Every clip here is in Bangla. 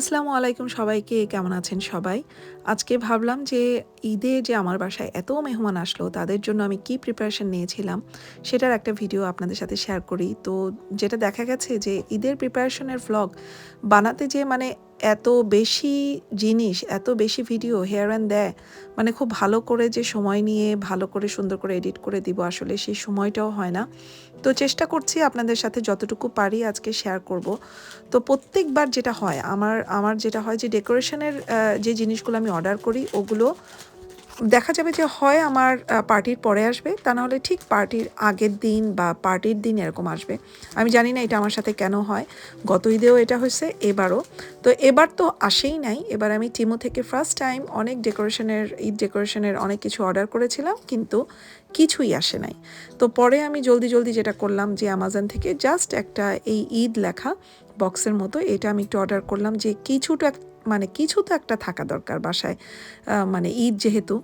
আসসালামু আলাইকুম সবাইকে কেমন আছেন সবাই? আজকে ভাবলাম যে ঈদে যে আমার বাসায় এত মেহমান আসলো, তাদের জন্য আমি কি প্রিপারেশন নিয়েছিলাম সেটার একটা ভিডিও আপনাদের সাথে শেয়ার করি। তো যেটা দেখা গেছে যে ঈদের প্রিপারেশনের ভ্লগ বানাতে যে মানে এত বেশি জিনিস, এত বেশি ভিডিও হেয়ার অ্যান্ড দেয় মানে খুব ভালো করে যে সময় নিয়ে, ভালো করে সুন্দর করে এডিট করে দিব আসলে সেই সময়টাও হয় না। তো চেষ্টা করছি আপনাদের সাথে যতটুকু পারি আজকে শেয়ার করব। তো প্রত্যেকবার যেটা হয়, আমার আমার যেটা হয় যে ডেকোরেশনের যে জিনিসগুলো আমি অর্ডার করি, ওগুলো দেখা যাবে যে হয় আমার পার্টির পরে আসবে, তা নাহলে ঠিক পার্টির আগের দিন বা পার্টির দিন এরকম আসবে। আমি জানি না এটা আমার সাথে কেন হয়, গত ঈদেও এটা হয়েছে, এবারও। তো এবার তো আসেই নাই, এবার আমি টিমো থেকে ফার্স্ট টাইম অনেক ডেকোরেশনের ঈদ ডেকোরেশনের অনেক কিছু অর্ডার করেছিলাম, কিন্তু কিছুই আসে নাই। তো পরে আমি জলদি জলদি যেটা করলাম যে অ্যামাজন থেকে জাস্ট একটা এই ঈদ লেখা বক্সের মতো এটা আমি একটু অর্ডার করলাম যে কিছুটা মানে কিছু তো একটা থাকা দরকার বাসায় মানে ঈদ যেহেতু।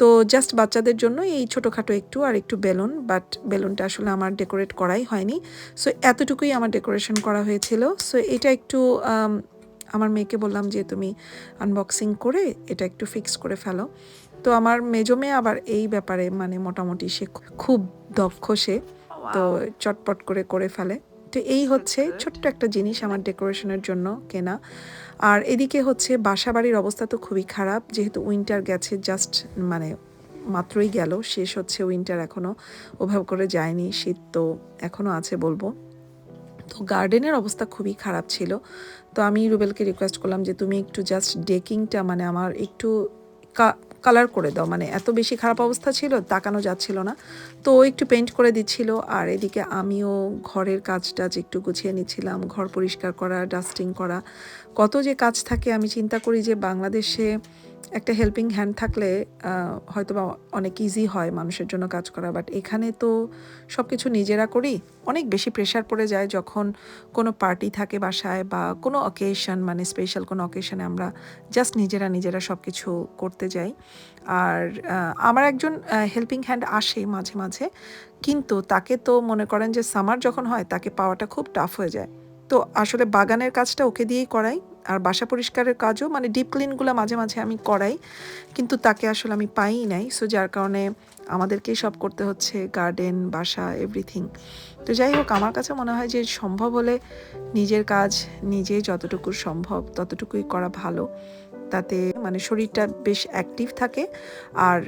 তো জাস্ট বাচ্চাদের জন্য এই ছোটোখাটো একটু আর একটু বেলুন বাট বেলুনটা আসলে আমার ডেকোরেট করাই হয়নি। সো এতটুকুই আমার ডেকোরেশন করা হয়েছিল। সো এটা একটু আমার মেয়েকে বললাম যে তুমি আনবক্সিং করে এটা একটু ফিক্স করে ফেলো। তো আমার মেজো মেয়ে আবার এই ব্যাপারে মানে মোটামুটি সে খুব দক্ষ সে। তো চটপট করে করে ফেলে। তো এই হচ্ছে ছোট্ট একটা জিনিস আমার ডেকোরেশনের জন্য কেনা। আর এদিকে হচ্ছে বাসা বাড়ির অবস্থা তো খুবই খারাপ, যেহেতু উইন্টার গেছে জাস্ট মানে মাত্রই গেল, শেষ হচ্ছে উইন্টার এখনও ওভাবে করে যায়নি, শীত তো এখনও আছে বলব। তো গার্ডেনের অবস্থা খুবই খারাপ ছিল। তো আমি রুবেলকে রিকোয়েস্ট করলাম যে তুমি একটু জাস্ট ডেকিংটা মানে আমার একটু কালার করে দাও। মানে এত বেশি খারাপ অবস্থা ছিল, তাকানো যাচ্ছিল না। তো ও একটু পেন্ট করে দিচ্ছিল, আর এদিকে আমিও ঘরের কাজ টাজ একটু গুছিয়ে নিচ্ছিলাম, ঘর পরিষ্কার করা ডাস্টিং করা। কত যে কাজ থাকে, আমি চিন্তা করি যে বাংলাদেশে একটা হেল্পিং হ্যান্ড থাকলে হয়তো বা অনেক ইজি হয় মানুষের জন্য কাজ করা। বাট এখানে তো সব কিছু নিজেরা করি, অনেক বেশি প্রেশার পড়ে যায় যখন কোনো পার্টি থাকে বাসায় বা কোনো অকেশন মানে স্পেশাল কোনো অকেশনে আমরা জাস্ট নিজেরা নিজেরা সব কিছু করতে যাই। আর আমার একজন হেল্পিং হ্যান্ড আসে মাঝে মাঝে, কিন্তু তাকে তো মনে করেন যে সামার যখন হয়, তাকে পাওয়াটা খুব টাফ হয়ে যায়। তো আসলে বাগানের কাজটা ওকে দিয়েই করাই। আর বাসা পরিষ্কারের কাজও মানে ডিপ ক্লিনগুলো মাঝে মাঝে আমি করাই, কিন্তু তাকে আসলে আমি পাইই নাই। সো যার কারণে আমাদেরকেই সব করতে হচ্ছে গার্ডেন বাসা এভরিথিং তো যাই হোক, আমার কাছে মনে হয় যে সম্ভব হলে নিজের কাজ নিজে যতটুকু সম্ভব, ততটুকুই করা ভালো। তাতে মানে শরীরটা বেশ অ্যাক্টিভ থাকে। আর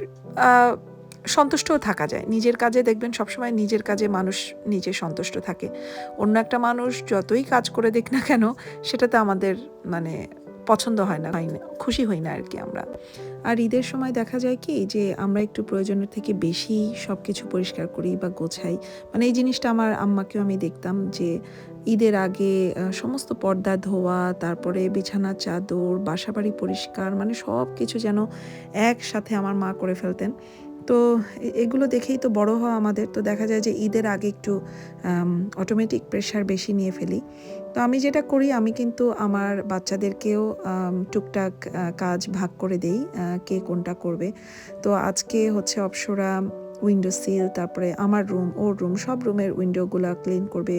সন্তুষ্টও থাকা যায়। নিজের কাজে দেখবেন সবসময় নিজের কাজে মানুষ নিজে সন্তুষ্ট থাকে। অন্য একটা মানুষ যতই কাজ করে দেখ না কেন সেটাতে আমাদের মানে পছন্দ হয় না হয় না, খুশি হই না আর কি আমরা। আর ঈদের সময় দেখা যায় কি যে আমরা একটু প্রয়োজনের থেকে বেশি সব কিছু পরিষ্কার করি বা গোছাই। মানে এই জিনিসটা আমার আম্মাকেও আমি দেখতাম যে ঈদের আগে সমস্ত পর্দা ধোয়া, তারপরে বিছানা, চাদর, বাসাবাড়ি পরিষ্কার মানে সব কিছু যেন একসাথে আমার মা করে ফেলতেন। তো এগুলো দেখেই তো বড় হওয়া আমাদের। তো দেখা যায় যে ঈদের আগে একটু অটোমেটিক প্রেশার বেশি নিয়ে ফেলি। তো আমি যেটা করি, আমি কিন্তু আমার বাচ্চাদেরকেও টুকটাক কাজ ভাগ করে দেই কে কোনটা করবে। তো আজকে হচ্ছে অপসরা উইন্ডো সিল তারপরে আমার রুম ওর রুম সব রুমের উইন্ডোগুলো ক্লিন করবে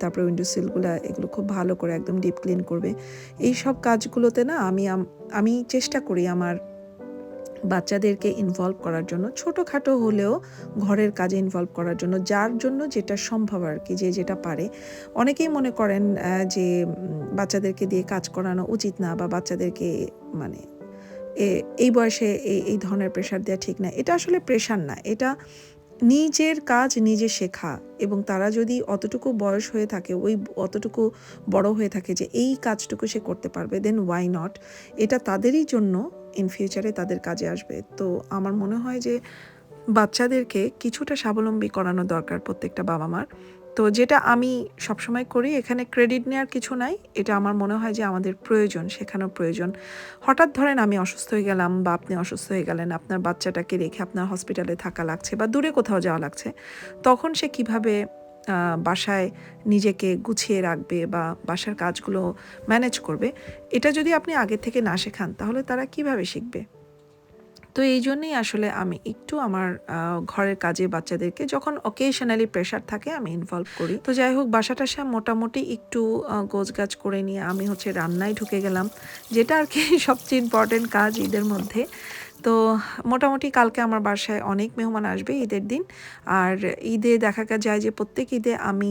তারপরে উইন্ডো সিলগুলো এগুলো খুব ভালো করে একদম ডিপ ক্লিন করবে। এই সব কাজগুলোতে না আমি আমি চেষ্টা করি আমার বাচ্চাদেরকে ইনভলভ করার জন্য, ছোটোখাটো হলেও ঘরের কাজে ইনভলভ করার জন্য, যার জন্য যেটা সম্ভব আর কি, যে যেটা পারে। অনেকেই মনে করেন যে বাচ্চাদেরকে দিয়ে কাজ করানো উচিত না বা বাচ্চাদেরকে মানে এই বয়সে এই এই ধরনের প্রেশার দেওয়া ঠিক না। এটা আসলে প্রেশার না। এটা নিজের কাজ নিজে শেখা এবং তারা যদি অতটুকু বয়স হয়ে থাকে, ওই অতটুকু বড় হয়ে থাকে যে, এই কাজটুকু সে করতে পারবে দেন ওয়াই নট এটা তাদেরই জন্য ইন ফিউচারে তাদের কাজে আসবে। তো আমার মনে হয় যে বাচ্চাদেরকে কিছুটা স্বাবলম্বী করানো দরকার প্রত্যেকটা বাবা মার তো যেটা আমি সবসময় করি, এখানে ক্রেডিট নেওয়ার কিছু নাই। এটা আমার মনে হয় যে আমাদের প্রয়োজন, শেখানোর প্রয়োজন। হঠাৎ ধরেন আমি অসুস্থ হয়ে গেলাম বা আপনি অসুস্থ হয়ে গেলেন, আপনার বাচ্চাটাকে রেখে আপনার হসপিটালে থাকা লাগছে বা দূরে কোথাও যাওয়া লাগছে, তখন সে কীভাবে বাসায় নিজেকে গুছিয়ে রাখবে বা বাসার কাজগুলো ম্যানেজ করবে, এটা যদি আপনি আগে থেকে না শেখান, তাহলে তারা কীভাবে শিখবে? তো এই জন্যই আসলে আমি একটু আমার ঘরের কাজে বাচ্চাদেরকে যখন অকেশনালি প্রেশার থাকে, আমি ইনভলভ করি। তো যাই হোক বাসা টাসা মোটামুটি একটু গোছ গাছ করে নিয়ে আমি হচ্ছে রান্নায় ঢুকে গেলাম, যেটা আর কি সবচেয়ে ইম্পর্টেন্ট কাজ ঈদের মধ্যে। তো মোটামুটি কালকে আমার বাসায় অনেক মেহমান আসবে ঈদের দিন। আর ঈদে দেখা যায় যে প্রত্যেক ঈদে আমি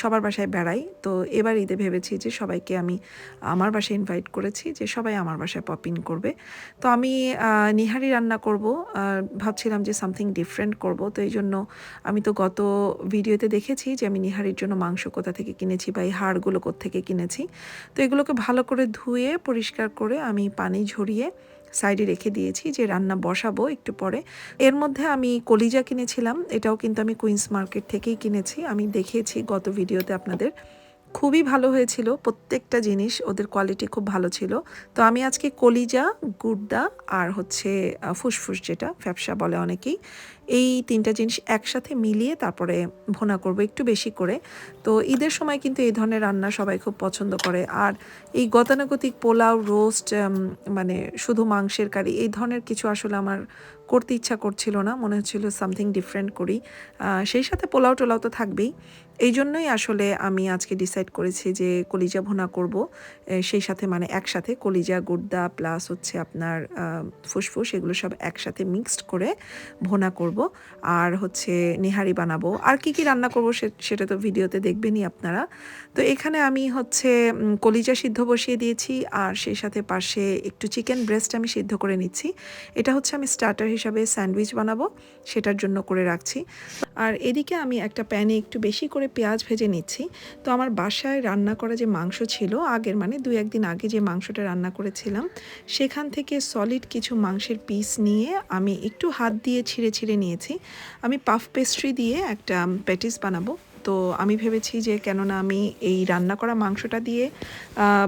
সবার বাসায় বেড়াই। তো এবার ঈদে ভেবেছি যে সবাইকে আমি আমার বাসায় ইনভাইট করেছি যে সবাই আমার বাসায় পপ ইন করবে। তো আমি নিহারি রান্না করব। ভাবছিলাম যে সামথিং ডিফারেন্ট করব। তো এই জন্য আমি তো গত ভিডিওতে দেখেছি যে আমি নিহারির জন্য মাংস কোথা থেকে কিনেছি বা এই হাড়গুলো কোথা থেকে কিনেছি। তো এগুলোকে ভালো করে ধুয়ে, পরিষ্কার করে আমি পানি ঝরিয়ে সাইডে রেখে দিয়েছি যে রান্না বসাবো একটু পরে। এর মধ্যে আমি কলিজা কিনেছিলাম, এটাও কিন্তু আমি কুইন্স মার্কেট থেকেই কিনেছি। আমি দেখিয়েছি গত ভিডিওতে আপনাদের। খুবই ভালো হয়েছিল। প্রত্যেকটা জিনিস ওদের কোয়ালিটি খুব ভালো ছিল। তো আমি আজকে কলিজা, গুড়দা আর হচ্ছে ফুসফুস যেটা ফ্যাপসা বলে অনেকেই, এই তিনটা জিনিস একসাথে মিলিয়ে তারপরে ভোনা করব একটু বেশি করে। তো ঈদের সময় কিন্তু এই ধরনের রান্না সবাই খুব পছন্দ করে। আর এই গতানুগতিক পোলাও রোস্ট মানে শুধু মাংসের কারি, এই ধরনের কিছু আসলে আমার করতে ইচ্ছা করছিল না। মনে হচ্ছিল সামথিং ডিফারেন্ট করি। সেই সাথে পোলাও টোলাও তো থাকবেই। এই জন্যই আসলে আমি আজকে ডিসাইড করেছি যে কলিজা ভুনা করব। সেই সাথে মানে একসাথে কলিজা গুর্দা প্লাস হচ্ছে আপনার ফুসফুস এগুলো সব একসাথে মিক্সড করে ভোনা করব। আর হচ্ছে নিহারি বানাবো। আর কি কি রান্না করব সেটা তো ভিডিওতে দেখবেনই আপনারা। তো এখানে আমি হচ্ছে কলিজা সিদ্ধ বসিয়ে দিয়েছি। আর সেই সাথে পাশে একটু চিকেন ব্রেস্ট আমি সিদ্ধ করে নিচ্ছি। এটা হচ্ছে আমি স্টার্টার হিসাবে স্যান্ডউইচ বানাবো। সেটার জন্য করে রাখছি। আর এদিকে আমি একটা প্যানে একটু বেশি করে পেঁয়াজ ভেজে নিচ্ছি। তো আমার বাসায় রান্না করা যে মাংস ছিল, আগের মানে দু একদিন আগে যে মাংসটা রান্না করেছিলাম, সেখান থেকে সলিড কিছু মাংসের পিস নিয়ে আমি একটু হাত দিয়ে ছিঁড়ে ছিঁড়ে নিয়েছি। আমি পাফ পেস্ট্রি দিয়ে একটা প্যাটিস বানাবো। তো আমি ভেবেছি যে কেননা আমি এই রান্না করা মাংসটা দিয়ে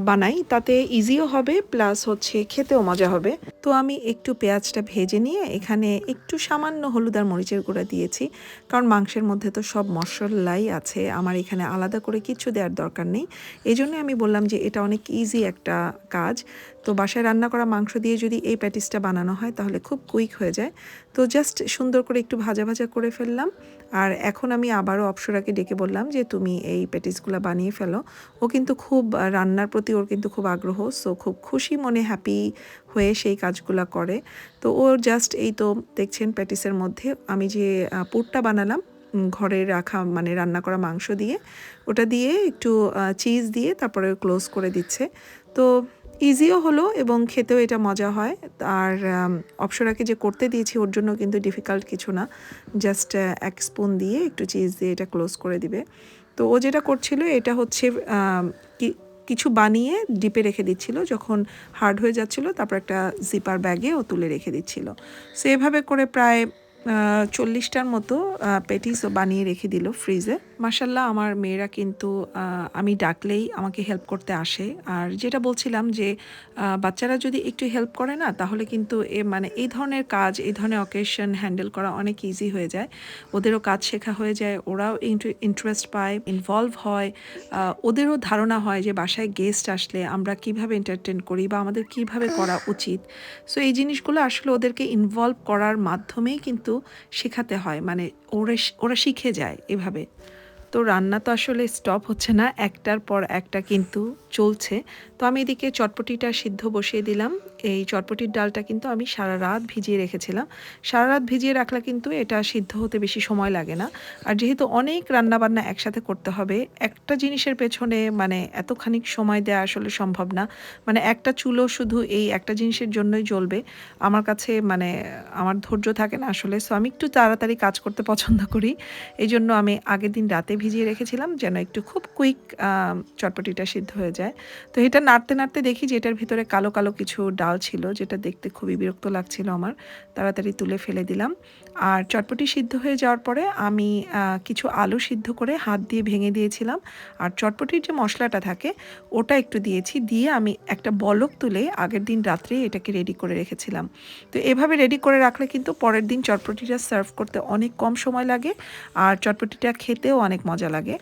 বানাই, তাতে ইজিও হবে প্লাস হচ্ছে খেতেও মজা হবে। তো আমি একটু পেঁয়াজটা ভেজে নিয়ে এখানে একটু সামান্য হলুদ আর মরিচের গুঁড়া দিয়েছি, কারণ মাংসের মধ্যে তো সব মশলাই আছে, আমার এখানে আলাদা করে কিছু দেওয়ার দরকার নেই। এই জন্য আমি বললাম যে এটা অনেক ইজি একটা কাজ। তো বাসায় রান্না করা মাংস দিয়ে যদি এই প্যাটিসটা বানানো হয়, তাহলে খুব কুইক হয়ে যায়। তো জাস্ট সুন্দর করে একটু ভাজা ভাজা করে ফেললাম। আর এখন আমি আবারও অপসরাকে ডেকে বললাম যে, তুমি এই প্যাটিসগুলো বানিয়ে ফেলো। ও কিন্তু খুব রান্নার প্রতি ওর কিন্তু খুব আগ্রহ, সো খুব খুশি মনে হ্যাপি হয়ে সেই কাজগুলো করে। তো ওর জাস্ট এই তো দেখছেন প্যাটিসের মধ্যে, আমি যে পুরটা বানালাম ঘরে রাখা মানে রান্না করা মাংস দিয়ে, ওটা দিয়ে একটু চিজ দিয়ে তারপরে ক্লোজ করে দিচ্ছে। তো ইজিও হলো এবং খেতেও এটা মজা হয়। আর অপসরাকে যে করতে দিয়েছি ওর জন্য কিন্তু ডিফিকাল্ট কিছু না। জাস্ট এক স্পুন দিয়ে একটু চিজ দিয়ে এটা ক্লোজ করে দিবে। তো ও যেটা করছিল এটা হচ্ছে কিছু বানিয়ে ডিপে রেখে দিচ্ছিল। যখন হার্ড হয়ে যাচ্ছিল, তারপর একটা জিপার ব্যাগে ও তুলে রেখে দিচ্ছিল। সো এভাবে করে প্রায় চল্লিশটার মতো পেটিসও বানিয়ে রেখে দিল ফ্রিজে মাসাল্লাহ আমার মেয়েরা কিন্তু আমি ডাকলেই আমাকে হেল্প করতে আসে। আর যেটা বলছিলাম যে বাচ্চারা যদি একটু হেল্প করে না, তাহলে কিন্তু এ মানে এই ধরনের কাজ, এই ধরনের অকেশন হ্যান্ডেল করা অনেক ইজি হয়ে যায়। ওদেরও কাজ শেখা হয়ে যায়, ওরাও ইন্টারেস্ট পায় ইনভলভ হয়। ওদেরও ধারণা হয় যে, বাসায় গেস্ট আসলে আমরা কীভাবে এন্টারটেন করি বা আমাদের কীভাবে করা উচিত। সো এই জিনিসগুলো আসলে ওদেরকে ইনভলভ করার মাধ্যমেই কিন্তু শেখাতে হয়। মানে ওরা ওরা শিখে যায় এভাবে। তো রান্না তো আসলে স্টপ হচ্ছে না, একটার পর একটা কিন্তু চলছে। তো আমি এদিকে চটপটিটা সিদ্ধ বসিয়ে দিলাম। এই চটপটির ডালটা কিন্তু আমি সারা রাত ভিজিয়ে রেখেছিলাম। সারা রাত ভিজিয়ে রাখলে কিন্তু এটা সিদ্ধ হতে বেশি সময় লাগে না। আর যেহেতু অনেক রান্না বান্না একসাথে করতে হবে, একটা জিনিসের পেছনে মানে এতখানিক সময় দেওয়া আসলে সম্ভব না। মানে একটা চুলো শুধু এই একটা জিনিসের জন্যই জ্বলবে। আমার কাছে মানে আমার ধৈর্য থাকে না আসলে। সো আমি একটু তাড়াতাড়ি কাজ করতে পছন্দ করি। এই জন্য আমি আগের দিন রাতে ভিজিয়ে রেখেছিলাম যেন একটু খুব কুইক চটপটিটা সিদ্ধ হয়ে যায়। তো এটা নাড়তে নাড়তে দেখি যে এটার ভিতরে কালো কালো কিছু ডাল ছিল, যেটা দেখতে খুবই বিরক্ত লাগছিল আমার। তাড়াতাড়ি তুলে ফেলে দিলাম। আর চটপটি সিদ্ধ হয়ে যাওয়ার পরে আমি কিছু আলু সিদ্ধ করে হাত দিয়ে ভেঙে দিয়েছিলাম। আর চটপটির যে মশলাটা থাকে, ওটা একটু দিয়েছি। দিয়ে আমি একটা বলক তুলে আগের দিন রাত্রে এটাকে রেডি করে রেখেছিলাম। তো এভাবে রেডি করে রাখলে কিন্তু পরের দিন চটপটিটা সার্ভ করতে অনেক কম সময় লাগে। আর চটপটিটা খেতেও অনেক মজা লাগে।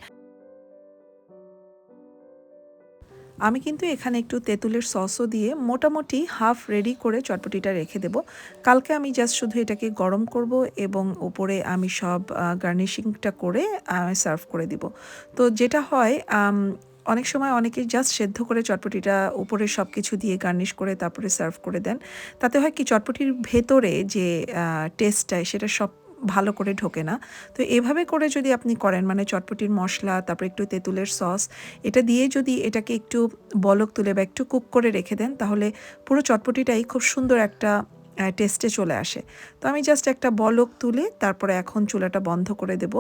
আমি কিন্তু এখানে একটু তেঁতুলের সসও দিয়ে মোটামুটি হাফ রেডি করে চটপটিটা রেখে দেব। কালকে আমি জাস্ট শুধু এটাকে গরম করব এবং ওপরে আমি সব গার্নিশিংটা করে সার্ভ করে দিব। তো যেটা হয় অনেক সময় অনেকে জাস্ট সেদ্ধ করে চটপটিটা উপরে সব কিছু দিয়ে গার্নিশ করে তারপরে সার্ভ করে দেন। তাতে হয় কি চটপটির ভেতরে যে টেস্টটা সেটা সব ভালো করে ঢোকে না। তো এভাবে করে যদি আপনি করেন মানে চটপটির মশলা, তারপর একটু তেঁতুলের সস, এটা দিয়ে যদি এটাকে একটু বলক তুলে বা একটু কুক করে রেখে দেন, তাহলে পুরো চটপটিটাই খুব সুন্দর একটা টেস্টে চলে আসে। আমি জাস্ট একটা বলক তুলে তারপরে এখন চুলাটা বন্ধ করে দেব।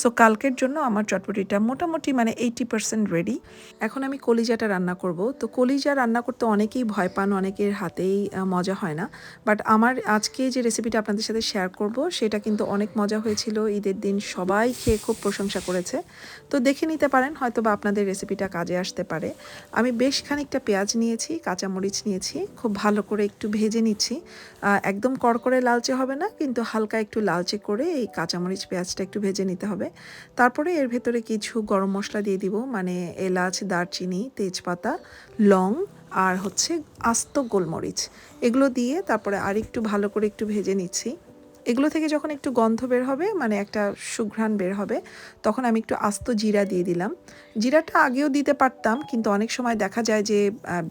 সো কালকের জন্য আমার চটপটিটা মোটামুটি মানে এইটি পার্সেন্ট রেডি এখন আমি কলিজাটা রান্না করব। তো কলিজা রান্না করতে অনেকেই ভয় পান, অনেকের হাতেই মজা হয় না। বাট আমার আজকে যে রেসিপিটা আপনাদের সাথে শেয়ার করব, সেটা কিন্তু অনেক মজা হয়েছিল। ঈদের দিন সবাই খেয়ে খুব প্রশংসা করেছে। তো দেখে নিতে পারেন হয়তো বা আপনাদের রেসিপিটা কাজে আসতে পারে। আমি বেশ খানিকটা পেঁয়াজ নিয়েছি, কাঁচামরিচ নিয়েছি, খুব ভালো করে একটু ভেজে নিচ্ছি। একদম কড়কড়ে লালচে হবে না, কিন্তু হালকা একটু লালচে করে এই কাঁচামরিচ, পেঁয়াজটা একটু ভেজে নিতে হবে। তারপরে এর ভেতরে কিছু গরম মশলা দিয়ে দিব মানে এলাচ, দারচিনি, তেজপাতা, লং আর হচ্ছে আস্ত গোলমরিচ। এগুলো দিয়ে তারপরে আর একটু ভালো করে একটু ভেজে নিচ্ছি। এগুলো থেকে যখন একটু গন্ধ বের হবে মানে একটা সুঘ্রাণ বের হবে, তখন আমি একটু আস্ত জিরা দিয়ে দিলাম। জিরাটা আগেও দিতে পারতাম, কিন্তু অনেক সময় দেখা যায় যে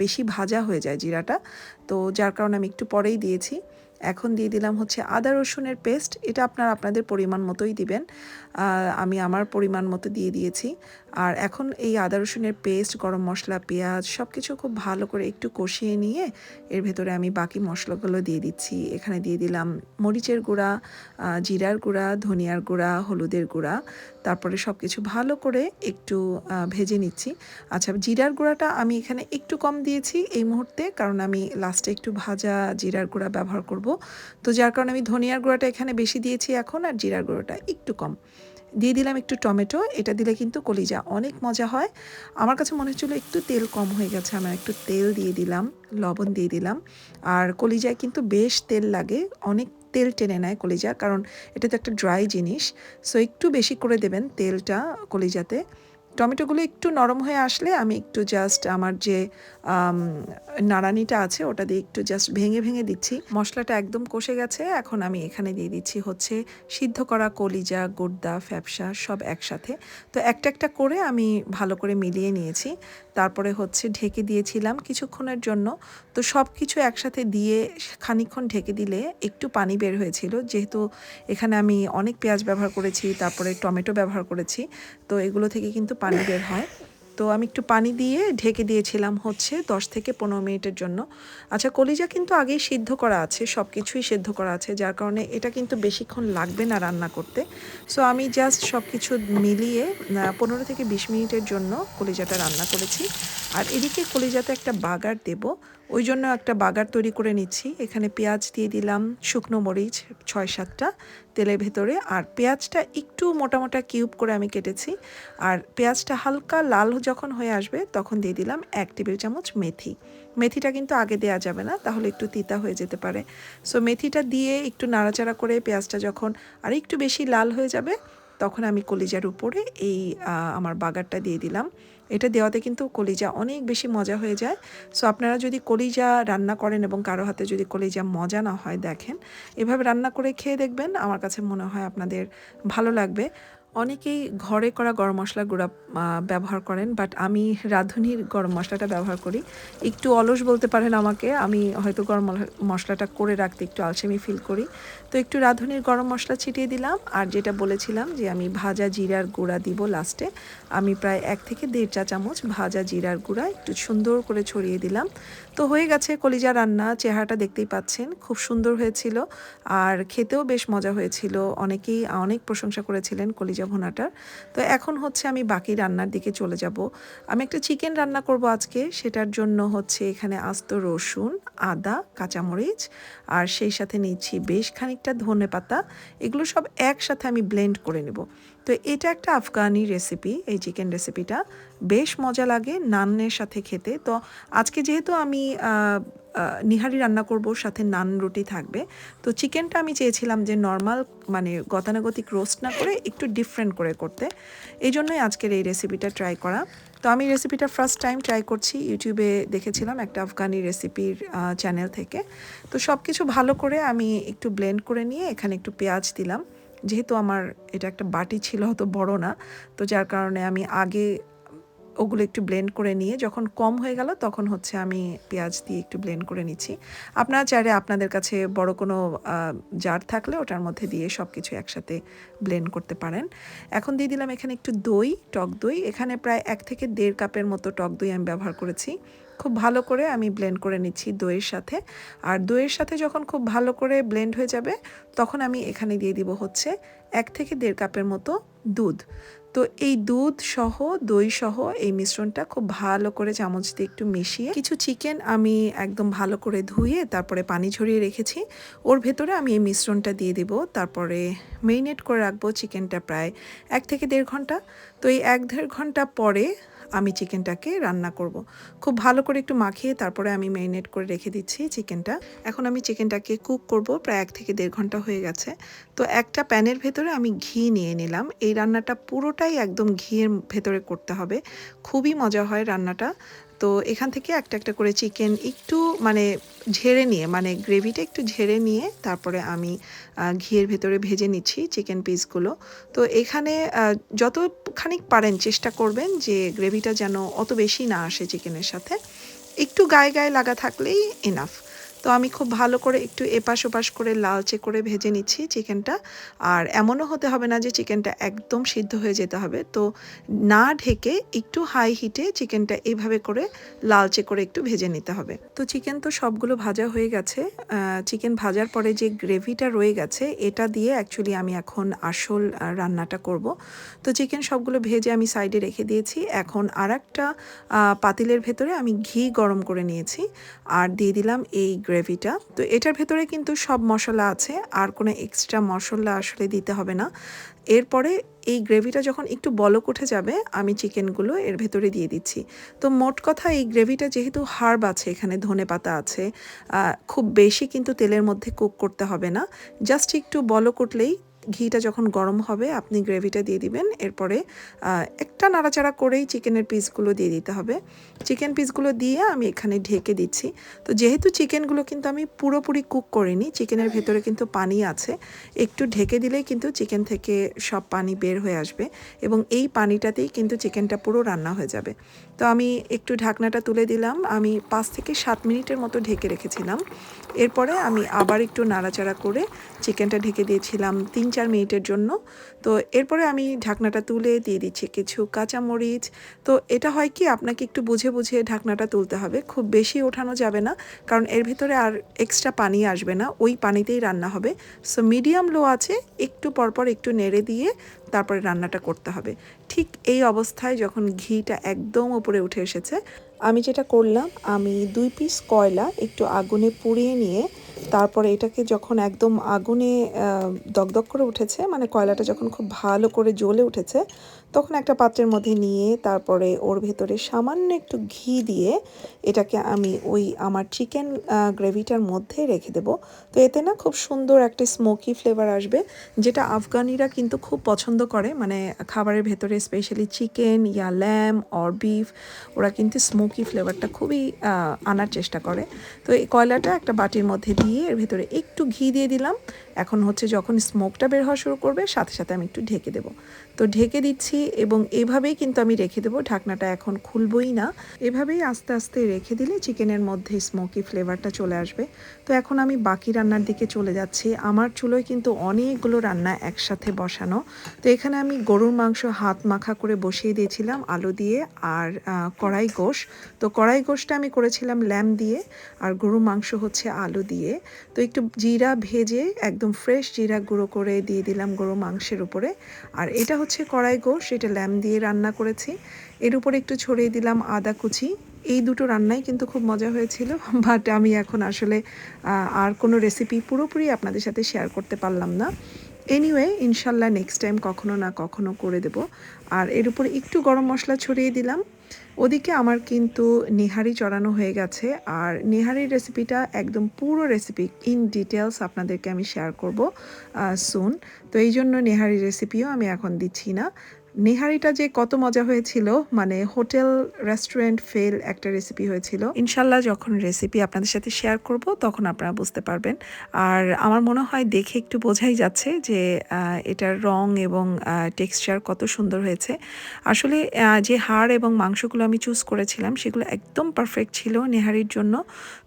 বেশি ভাজা হয়ে যায় জিরাটা। তো যার কারণে আমি একটু পরেই দিয়েছি। এখন দিয়ে দিলাম হচ্ছে আদা রসুনের পেস্ট। এটা আপনারা আপনাদের পরিমাণ মতোই দিবেন। আমি আমার পরিমাণ মতো দিয়ে দিয়েছি। আর এখন এই আদা রসুনের পেস্ট গরম মশলা, পেঁয়াজ সব কিছু খুব ভালো করে একটু কষিয়ে নিয়ে এর ভেতরে আমি বাকি মশলাগুলো দিয়ে দিচ্ছি। এখানে দিয়ে দিলাম মরিচের গুঁড়া জিরার গুঁড়া, ধনিয়ার গুঁড়া, হলুদের গুঁড়া। তারপরে সব কিছু ভালো করে একটু ভেজে নিচ্ছি। আচ্ছা জিরার গুঁড়াটা আমি এখানে একটু কম দিয়েছি এই মুহূর্তে কারণ আমি লাস্টে একটু ভাজা জিরার গুঁড়া ব্যবহার করব। তো যার কারণে আমি ধনিয়ার গুঁড়াটা এখানে বেশি দিয়েছি এখন আর জিরার গুঁড়োটা একটু কম। দিয়ে দিলাম একটু টমেটো, এটা দিলে কিন্তু কলিজা অনেক মজা হয়। আমার কাছে মনে হচ্ছিল একটু তেল কম হয়ে গেছে আমার একটু তেল দিয়ে দিলাম, লবণ দিয়ে দিলাম। আর কলিজায় কিন্তু বেশ তেল লাগে, অনেক তেল টেনে নেয় কলিজা, কারণ এটা তো একটা ড্রাই জিনিস। সো একটু বেশি করে দেবেন তেলটা কলিজাতে। টমেটোগুলো একটু নরম হয়ে আসলে আমি একটু জাস্ট আমার যে নাড়ানিটা আছে ওটা দিয়ে একটু জাস্ট ভেঙে ভেঙে দিচ্ছি। মশলাটা একদম কষে গেছে, এখন আমি এখানে দিয়ে দিচ্ছি হচ্ছে সিদ্ধ করা কলিজা গোড্ডা ফ্যাপসা সব একসাথে। তো একটা একটা করে আমি ভালো করে মিলিয়ে নিয়েছি। তারপরে হচ্ছে ঢেকে দিয়েছিলাম কিছুক্ষণের জন্য। তো সব কিছু একসাথে দিয়ে খানিকক্ষণ ঢেকে দিলে একটু পানি বের হয়েছিল। যেহেতু এখানে আমি অনেক পেঁয়াজ ব্যবহার করেছি, তারপরে টমেটো ব্যবহার করেছি, তো এগুলো থেকে কিন্তু পানি বের হয়। তো আমি একটু পানি দিয়ে ঢেকে দিয়েছিলাম হচ্ছে দশ থেকে পনেরো মিনিটের জন্য। আচ্ছা কলিজা কিন্তু আগেই সিদ্ধ করা আছে সব কিছুই সিদ্ধ করা আছে, যার কারণে এটা কিন্তু বেশিক্ষণ লাগবে না রান্না করতে। সো আমি জাস্ট সব কিছু মিলিয়ে পনেরো থেকে বিশ মিনিটের জন্য কলিজাটা রান্না করেছি। আর এদিকে কলিজাতে একটা বাগার দেব। ওই জন্য একটা বাগার তৈরি করে নিচ্ছি। এখানে পেঁয়াজ দিয়ে দিলাম, শুকনো মরিচ, ছয় সাতটা তেলের ভেতরে। আর পেঁয়াজটা একটু মোটা মোটা কিউব করে আমি কেটেছি। আর পেঁয়াজটা হালকা লাল যখন হয়ে আসবে, তখন দিয়ে দিলাম এক টেবিল চামচ মেথি। মেথিটা কিন্তু আগে দেওয়া যাবে না, তাহলে একটু তিতা হয়ে যেতে পারে। সো মেথিটা দিয়ে একটু নাড়াচাড়া করে পেঁয়াজটা যখন আর একটু বেশি লাল হয়ে যাবে, তখন আমি কলিজার উপরে এই আমার বাগারটা দিয়ে দিলাম। এটা দেওয়াতে কিন্তু কলিজা অনেক বেশি মজা হয়ে যায়। সো আপনারা যদি কলিজা রান্না করেন এবং কারও হাতে যদি কলিজা মজা না হয় দেখেন, এভাবে রান্না করে খেয়ে দেখবেন, আমার কাছে মনে হয় আপনাদের ভালো লাগবে। অনেকেই ঘরে করা গরম মশলা গুঁড়া ব্যবহার করেন বাট আমি রাঁধুনির গরম মশলাটা ব্যবহার করি। একটু অলস বলতে পারেন আমাকে, আমি হয়তো গরম মশলা- মশলাটা করে রাখতে একটু আলসেমি ফিল করি। তো একটু রাঁধুনির গরম মশলা ছিটিয়ে দিলাম। আর যেটা বলেছিলাম যে আমি ভাজা জিরার গুঁড়া দিব লাস্টে। আমি প্রায় এক থেকে দেড় চা চামচ ভাজা জিরার গুঁড়া একটু সুন্দর করে ছড়িয়ে দিলাম। তো হয়ে গেছে কলিজা রান্না, চেহারাটা দেখতেই পাচ্ছেন, খুব সুন্দর হয়েছিল। আর খেতেও বেশ মজা হয়েছিল, অনেকেই অনেক প্রশংসা করেছিলেন কলিজা ভোনাটার। তো এখন হচ্ছে আমি বাকি রান্নার দিকে চলে যাব। আমি একটা চিকেন রান্না করব আজকে, সেটার জন্য হচ্ছে এখানে আস্ত রসুন, আদা, কাঁচামরিচ, আর সেই সাথে নিচ্ছি বেশ খানিকটা ধনে পাতা, এগুলো সব একসাথে আমি ব্লেন্ড করে নেব। তো এটা একটা আফগানি রেসিপি এই চিকেন রেসিপিটা বেশ মজা লাগে নানের সাথে খেতে। তো আজকে যেহেতু আমি নিহারি রান্না করব, সাথে নান রুটি থাকবে। তো চিকেনটা আমি চেয়েছিলাম যে নর্মাল মানে গতানুগতিক রোস্ট না করে একটু ডিফারেন্ট করে করতে। এই জন্যই আজকের এই রেসিপিটা ট্রাই করা। তো আমি রেসিপিটা ফার্স্ট টাইম ট্রাই করছি। ইউটিউবে দেখেছিলাম একটা আফগানি রেসিপির চ্যানেল থেকে। তো সব কিছু ভালো করে আমি একটু ব্লেন্ড করে নিয়ে এখানে একটু পেঁয়াজ দিলাম। যেহেতু আমার এটা একটা বাটি ছিল, অত বড় না। তো যার কারণে আমি আগে ওগুলো একটু ব্লেন্ড করে নিয়ে যখন কম হয়ে গেল তখন হচ্ছে আমি পেঁয়াজ দিয়ে একটু ব্লেন্ড করে নিচ্ছি। আপনারা চাইলে আপনাদের কাছে বড় কোনো জার থাকলে ওটার মধ্যে দিয়ে সব কিছু একসাথে ব্লেন্ড করতে পারেন। এখন দিয়ে দিলাম এখানে একটু দই, টক দই। এখানে প্রায় এক থেকে দেড় কাপের মতো টক দই আমি ব্যবহার করেছি। খুব ভালো করে আমি ব্লেন্ড করে নিচ্ছি দইয়ের সাথে। আর দইয়ের সাথে যখন খুব ভালো করে ব্লেন্ড হয়ে যাবে তখন আমি এখানে দিয়ে দিব হচ্ছে এক থেকে দেড় কাপের মতো দুধ। তো এই দুধ সহ, দই সহ এই মিশ্রণটা খুব ভালো করে চামচ দিয়ে একটু মিশিয়ে কিছু চিকেন আমি একদম ভালো করে ধুয়ে তারপরে পানি ঝরিয়ে রেখেছি। ওর ভেতরে আমি এই মিশ্রণটা দিয়ে দেব। তারপরে মেরিনেট করে রাখব চিকেনটা প্রায় এক থেকে দেড় ঘণ্টা। তো এই এক দেড় ঘণ্টা পরে আমি চিকেনটাকে রান্না করব। খুব ভালো করে একটু মাখিয়ে তারপরে আমি ম্যারিনেট করে রেখে দিচ্ছি চিকেনটা। এখন আমি চিকেনটাকে কুক করব, প্রায় এক থেকে দেড় ঘণ্টা হয়ে গেছে। তো একটা প্যানের ভেতরে আমি ঘি নিয়ে নিলাম। এই রান্নাটা পুরোটাই একদম ঘিয়ের ভেতরে করতে হবে। খুবই মজা হয় রান্নাটা। তো এখান থেকে একটা একটা করে চিকেন একটু মানে ঝেড়ে নিয়ে মানে গ্রেভিটা একটু ঝেড়ে নিয়ে তারপরে আমি ঘিয়ের ভেতরে ভেজে নিচ্ছি চিকেন পিসগুলো তো এখানে যতখানিক পারেন চেষ্টা করবেন যে গ্রেভিটা যেন অত বেশি না আসে চিকেনের সাথে। একটু গায়ে গায়ে লাগা থাকলেই এনাফ তো আমি খুব ভালো করে একটু এপাশ ওপাশ করে লালচে করে ভেজে নিচ্ছি চিকেনটা। আর এমনও হতে হবে না যে চিকেনটা একদম সিদ্ধ হয়ে যেতে হবে। তো না ঢেকে একটু হাই হিটে চিকেনটা এইভাবে করে লালচে করে একটু ভেজে নিতে হবে। তো চিকেন তো সবগুলো ভাজা হয়ে গেছে। চিকেন ভাজার পরে যে গ্রেভিটা রয়ে গেছে, এটা দিয়ে অ্যাকচুয়ালি আমি এখন আসল রান্নাটা করব। তো চিকেন সবগুলো ভেজে আমি সাইডে রেখে দিয়েছি। এখন আর একটা পাতিলের ভেতরে আমি ঘি গরম করে নিয়েছি। আর দিয়ে দিলাম এই গ্রেভিটা। তো এটার ভেতরে কিন্তু সব মশলা আছে, আর কোনো এক্সট্রা মশলা আসলে দিতে হবে না। এরপরে এই গ্রেভিটা যখন একটু বলক উঠে যাবে, আমি চিকেনগুলো এর ভেতরে দিয়ে দিচ্ছি। তো মোট কথা এই গ্রেভিটা যেহেতু হার্ব আছে, এখানে ধনে পাতা আছে খুব বেশি কিন্তু তেলের মধ্যে কুক করতে হবে না। জাস্ট একটু বলক উঠলেই ঘিটা যখন গরম হবে, আপনি গ্রেভিটা দিয়ে দিবেন। এরপরে একটা নাড়াচাড়া করেই চিকেনের পিসগুলো দিয়ে দিতে হবে। চিকেন পিসগুলো দিয়ে আমি এখানে ঢেকে দিচ্ছি। তো যেহেতু চিকেনগুলো কিন্তু আমি পুরোপুরি কুক করিনি, চিকেনের ভেতরে কিন্তু পানি আছে, একটু ঢেকে দিলেই কিন্তু চিকেন থেকে সব পানি বের হয়ে আসবে এবং এই পানিটাতেই কিন্তু চিকেনটা পুরো রান্না হয়ে যাবে। তো আমি একটু ঢাকনাটা তুলে দিলাম। আমি পাঁচ থেকে সাত মিনিটের মতো ঢেকে রেখেছিলাম। এরপরে আমি আবার একটু নাড়াচাড়া করে চিকেনটা ঢেকে দিয়েছিলাম তিন চার মিনিটের জন্য। তো এরপরে আমি ঢাকনাটা তুলে দিয়ে দিচ্ছি কিছু কাঁচামরিচ। তো এটা হয় কি, আপনাকে একটু বুঝে বুঝে ঢাকনাটা তুলতে হবে। খুব বেশি ওঠানো যাবে না, কারণ এর ভিতরে আর এক্সট্রা পানি আসবে না, ওই পানিতেই রান্না হবে। সো মিডিয়াম লো আছে, একটু পরপর একটু নেড়ে দিয়ে তারপরে রান্নাটা করতে হবে। ঠিক এই অবস্থায় যখন ঘিটা একদম উপরে উঠে এসেছে, আমি যেটা করলাম, আমি দুই পিস কয়লা একটু আগুনে পুড়িয়ে নিয়ে তারপরে এটাকে যখন একদম আগুনে দগদগ করে উঠেছে মানে কয়লাটা যখন খুব ভালো করে জ্বলে উঠেছে, তখন একটা পাত্রের মধ্যে নিয়ে তারপরে ওর ভেতরে সামান্য একটু ঘি দিয়ে এটাকে আমি ওই আমার চিকেন গ্রেভিটার মধ্যে রেখে দেব। তো এতে না খুব সুন্দর একটা স্মোকি ফ্লেভার আসবে, যেটা আফগানিরা কিন্তু খুব পছন্দ করে। মানে খাবারের ভেতরে specially chicken yeah lamb or beef ওরা কিন্তু স্মোকি ফ্লেভারটা খুবই আনার চেষ্টা করে। তো এই কয়লাটা একটা বাটির মধ্যে দিয়ে এর ভেতরে একটু ঘি দিয়ে দিলাম। এখন হচ্ছে যখন স্মোকটা বের হওয়া শুরু করবে, সাথে সাথে আমি একটু ঢেকে দেবো। তো ঢেকে দিচ্ছি এবং এভাবেই কিন্তু আমি রেখে দেবো, ঢাকনাটা এখন খুলবই না। এভাবেই আস্তে আস্তে রেখে দিলে চিকেনের মধ্যে স্মোকি ফ্লেভারটা চলে আসবে। তো এখন আমি বাকি রান্নার দিকে চলে যাচ্ছি। আমার চুলোয় কিন্তু অনেকগুলো রান্না একসাথে বসানো। তো এখানে আমি গরুর মাংস হাত মাখা করে বসিয়ে দিয়েছিলাম আলু দিয়ে আর কড়াই গোশ। তো কড়াই গোশটা আমি করেছিলাম ল্যাম দিয়ে আর গরুর মাংস হচ্ছে আলু দিয়ে। তো একটু জিরা ভেজে একদম ফ্রেশ জিরা গুঁড়ো করে দিয়ে দিলাম গরু মাংসের উপরে। আর এটা হচ্ছে কড়াই গোশ, এটা ল্যাম দিয়ে রান্না করেছি। এর উপরে একটু ছড়িয়ে দিলাম আদা কুচি। এই দুটো রান্নাই কিন্তু খুব মজা হয়েছিল বাট আমি এখন আসলে আর কোনো রেসিপি পুরোপুরি আপনাদের সাথে শেয়ার করতে পারলাম না। এনিওয়ে ইনশাল্লাহ নেক্সট টাইম কখনো না কখনো করে দেব। আর এর উপরে একটু গরম মশলা ছড়িয়ে দিলাম। ওদিকে আমার কিন্তু নেহারি চড়ানো হয়ে গেছে আর নিহারির রেসিপিটা একদম পুরো রেসিপি ইন ডিটেলস আপনাদেরকে আমি শেয়ার করব সুন তো এই জন্য নেহারি রেসিপিও আমি এখন দিচ্ছি না। নেহারিটা যে কত মজা হয়েছিল মানে হোটেল, রেস্টুরেন্ট ফেল একটা রেসিপি হয়েছিল। ইনশাল্লাহ যখন রেসিপি আপনাদের সাথে শেয়ার করব, তখন আপনারা বুঝতে পারবেন। আর আমার মনে হয় দেখে একটু বোঝাই যাচ্ছে যে এটার রং এবং টেক্সচার কত সুন্দর হয়েছে। আসলে যে হাড় এবং মাংসগুলো আমি চুজ করেছিলাম, সেগুলো একদম পারফেক্ট ছিল নেহারির জন্য।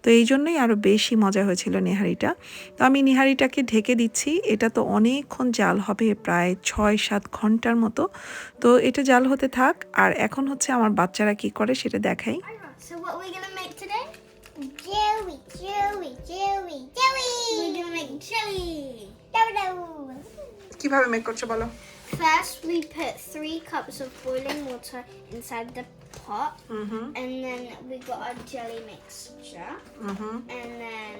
তো এই জন্যই আরও বেশি মজা হয়েছিল নেহারিটা। তো আমি নেহারিটাকে ঢেকে দিচ্ছি। এটা তো অনেকক্ষণ জাল হবে, প্রায় ছয় সাত ঘণ্টার মতো। তো এটা জাল হতে থাক আর এখন হচ্ছে আমার বাচ্চারা কি করে সেটা দেখাই So what are gonna make today? Joey, Joey, Joey, Joey. We're gonna make jelly. কীভাবে মেক করছ বলো First, we put three cups of boiling water inside the pot, hmm and then we got our jelly mixture, hmm and then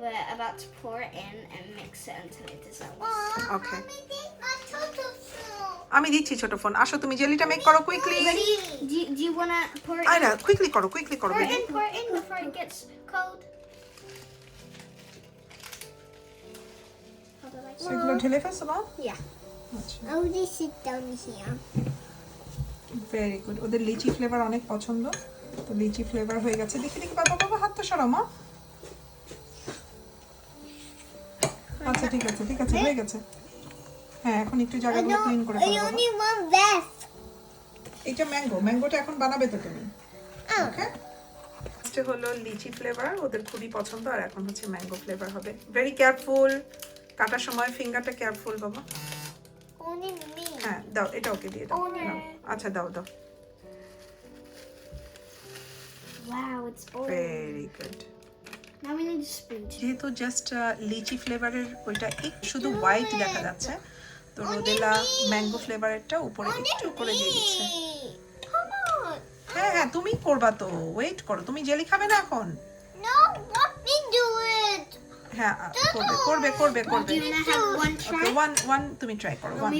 we're about to pour it in and mix it until it dissolves. Oh, Okay. Mommy did my total soup. আমি দিচ্ছি ছোট ফোন আসো তুমি জেলিটা মেক করো quickly Ready? Do you, do you wanna pour it Ayra in? Quickly করো কুইকলি করো Pour it baby. in, pour it in before it gets cold. Hold on, like- সেগুলো ঢেলে ফেলছো না Yeah. আচ্ছা I will just sit down here. Very good ওদের লিচি ফ্লেভার অনেক পছন্দ। তো লিচি ফ্লেভার হয়ে গেছে। দেখি দেখি বাবা বাবা হাত তো সরাও মা। আচ্ছা ঠিক আছে ঠিক আছে হয়ে গেছে। হ্যাঁ এখন একটু জায়গাগুলো ক্লিন করে want এটা ম্যাঙ্গো ম্যাঙ্গোটা এখন বানাবে তো তুমি. ওকে ফার্স্টে হলো লিচি ফ্লেভার ওদের খুবই পছন্দ আর এখন হচ্ছে ম্যাঙ্গো ফ্লেভার হবে। ভেরি কেয়ারফুল কাটার সময় ফিঙ্গারটা কেয়ারফুল বাবা. হ্যাঁ দাও এটা ওকে দিয়ে দাও। আচ্ছা দাও দাও। Wow, it's যেহেতু জাস্ট লিচি ফ্লেভারের ওইটা একটু শুধু হোয়াইট দেখা যাচ্ছে তো রোদেলা ম্যাঙ্গো ফ্লেভারেরটা উপরে একটু করে দিয়ে দিচ্ছে। হ্যাঁ হ্যাঁ তুমি করবা তো ওয়েট করো তুমি জেলি খাবে না এখন. হ্যাঁ করবে করবে করবে করবে? ওয়ান ওয়ান তুমি ট্রাই করো ওয়ান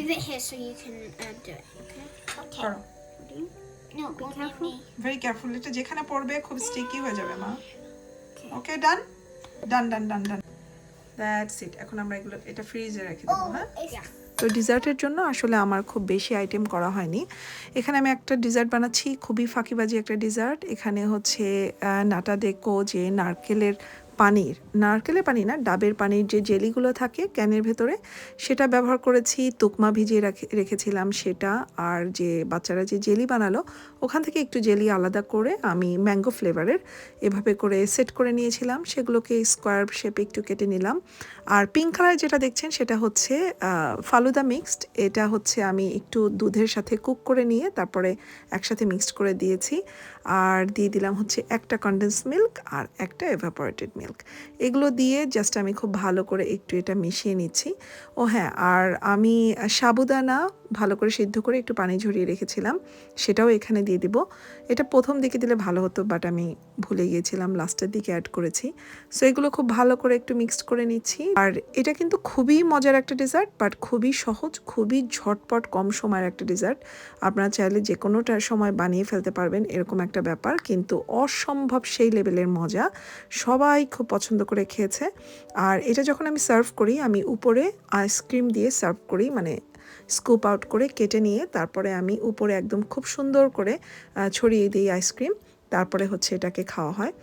করো. ভেরি কেয়ারফুল এটা যেখানে পড়বে খুব স্টিকি হয়ে যাবে মা। ওকে ডান ডান ডান ডান ডান দ্যাটস ইট এখন আমরা এগুলো এটা ফ্রিজে রেখে দেবো Oh, হ্যাঁ? তো ডিজার্টের জন্য আসলে আমার খুব বেশি আইটেম করা হয়নি। এখানে আমি একটা ডিজার্ট বানাচ্ছি খুবই ফাঁকিবাজি একটা ডিজার্ট। এখানে হচ্ছে নাটা ডেকো যে নারকেলের পানির, নারকেলের পানি না, ডাবের পানির যে জেলিগুলো থাকে ক্যানের ভেতরে, সেটা ব্যবহার করেছি, তুকমা ভিজিয়ে রাখে- রেখেছিলাম সেটা, আর যে বাচ্চারা যে জেলি বানালো, ওখান থেকে একটু জেলি আলাদা করে আমি ম্যাঙ্গো ফ্লেভারের এভাবে করে সেট করে নিয়েছিলাম, সেগুলোকে স্কোয়ার শেপে একটু কেটে নিলাম। আর পিঙ্ক কালার যেটা দেখছেন, সেটা হচ্ছে ফালুদা মিক্সড, এটা হচ্ছে আমি একটু দুধের সাথে কুক করে নিয়ে তারপরে একসাথে মিক্সড করে দিয়েছি। আর দিয়ে দিলাম হচ্ছে একটা কন্ডেন্স মিল্ক আর একটা এভাপোরেটেড মিল্ক এগুলো দিয়ে জাস্ট আমি খুব ভালো করে একটু এটা মিশিয়ে নিচ্ছি। ও হ্যাঁ আর আমি সাবুদানা ভালো করে সিদ্ধ করে একটু পানি ঝরিয়ে রেখেছিলাম, সেটাও এখানে দিয়ে দিব। এটা প্রথম দিকে দিলে ভালো হতো বাট আমি ভুলে গিয়েছিলাম লাস্টের দিকে অ্যাড করেছি। সো এগুলো খুব ভালো করে একটু মিক্সড করে নিচ্ছি। আর এটা কিন্তু খুবই মজার একটা ডেজার্ট বাট খুবই সহজ, খুবই ঝটপট কম সময়ের একটা ডেজার্ট আপনারা চাইলে যে কোনোটা সময় বানিয়ে ফেলতে পারবেন, এরকম একটা ব্যাপার। কিন্তু অসম্ভব সেই লেভেলের মজা। সবাই খুব পছন্দ করে খেয়েছে। আর এটা যখন আমি সার্ভ করি, আমি উপরে আইসক্রিম দিয়ে সার্ভ করি মানে স্কুপ আউট করে কেটে নিয়ে তারপরে আমি উপরে একদম খুব সুন্দর করে ছড়িয়ে দিই আইসক্রিম তারপরে হচ্ছে এটাকে খাওয়া হয়।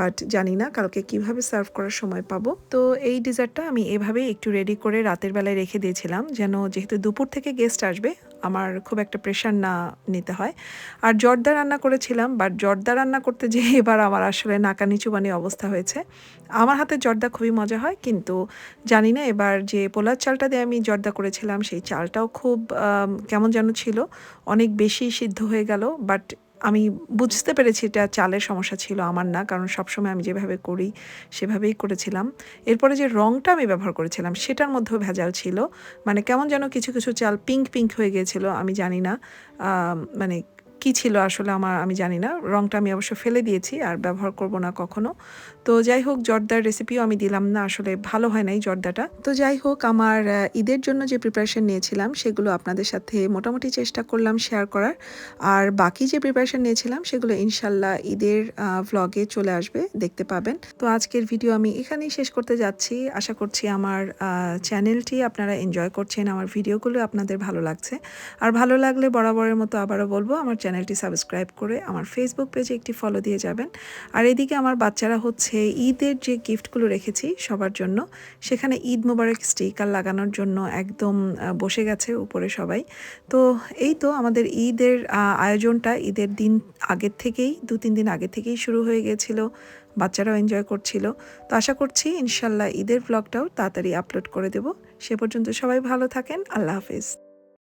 বাট জানি না কালকে কীভাবে সার্ভ করার সময় পাবো। তো এই ডিজার্টটা আমি এভাবেই একটু রেডি করে রাতের বেলায় রেখে দিয়েছিলাম, যেন যেহেতু দুপুর থেকে গেস্ট আসবে, আমার খুব একটা প্রেশার না নিতে হয়। আর জর্দা রান্না করেছিলাম বাট জর্দা রান্না করতে যে এবার আমার আসলে নাকানি চুবানি অবস্থা হয়েছে। আমার হাতে জর্দা খুবই মজা হয়, কিন্তু জানি না এবার যে পোলার চালটা দিয়ে আমি জর্দা করেছিলাম, সেই চালটাও খুব কেমন যেন ছিল, অনেক বেশি সিদ্ধ হয়ে গেল বাট আমি বুঝতে পেরেছি এটা চালের সমস্যা ছিল আমার না, কারণ সবসময় আমি যেভাবে করি সেভাবেই করেছিলাম। এরপরে যে রঙটা আমি ব্যবহার করেছিলাম সেটার মধ্যেও ভেজাল ছিল। মানে কেমন যেন কিছু কিছু চাল পিঙ্ক পিঙ্ক হয়ে গিয়েছিল, আমি জানি না মানে কি ছিল আসলে আমার আমি জানি না। রঙটা আমি অবশ্য ফেলে দিয়েছি, আর ব্যবহার করব না কখনো। তো যাই হোক, জর্দার রেসিপিও আমি দিলাম না, আসলে ভালো হয় নাই জর্দাটা। তো যাই হোক, আমার ঈদের জন্য যে প্রিপারেশন নিয়েছিলাম, সেগুলো আপনাদের সাথে মোটামুটি চেষ্টা করলাম শেয়ার করার। আর বাকি যে প্রিপারেশন নিয়েছিলাম, সেগুলো ইনশাল্লাহ ঈদের ভ্লগে চলে আসবে, দেখতে পাবেন। তো আজকের ভিডিও আমি এখানেই শেষ করতে যাচ্ছি। আশা করছি আমার চ্যানেলটি আপনারা এনজয় করছেন, আমার ভিডিওগুলো আপনাদের ভালো লাগছে। আর ভালো লাগলে বরাবরের মতো আবারও বলব, আমার চ্যানেলটি সাবস্ক্রাইব করে আমার ফেসবুক পেজে একটি ফলো দিয়ে যাবেন। আর এদিকে আমার বাচ্চারা হচ্ছে ঈদের যে গিফটগুলো রেখেছি সবার জন্য, সেখানে ঈদ মোবারক স্টিকার লাগানোর জন্য একদম বসে গেছে উপরে সবাই। তো এই তো আমাদের ঈদের আয়োজনটা, ঈদের দিন আগের থেকেই, দু তিন দিন আগে থেকেই শুরু হয়ে গেছিল, বাচ্চারাও এনজয় করছিল। তো আশা করছি ইনশাল্লাহ ঈদের ব্লগটাও তাড়াতাড়ি আপলোড করে দেব। সে পর্যন্ত সবাই ভালো থাকেন, আল্লাহ হাফেজ।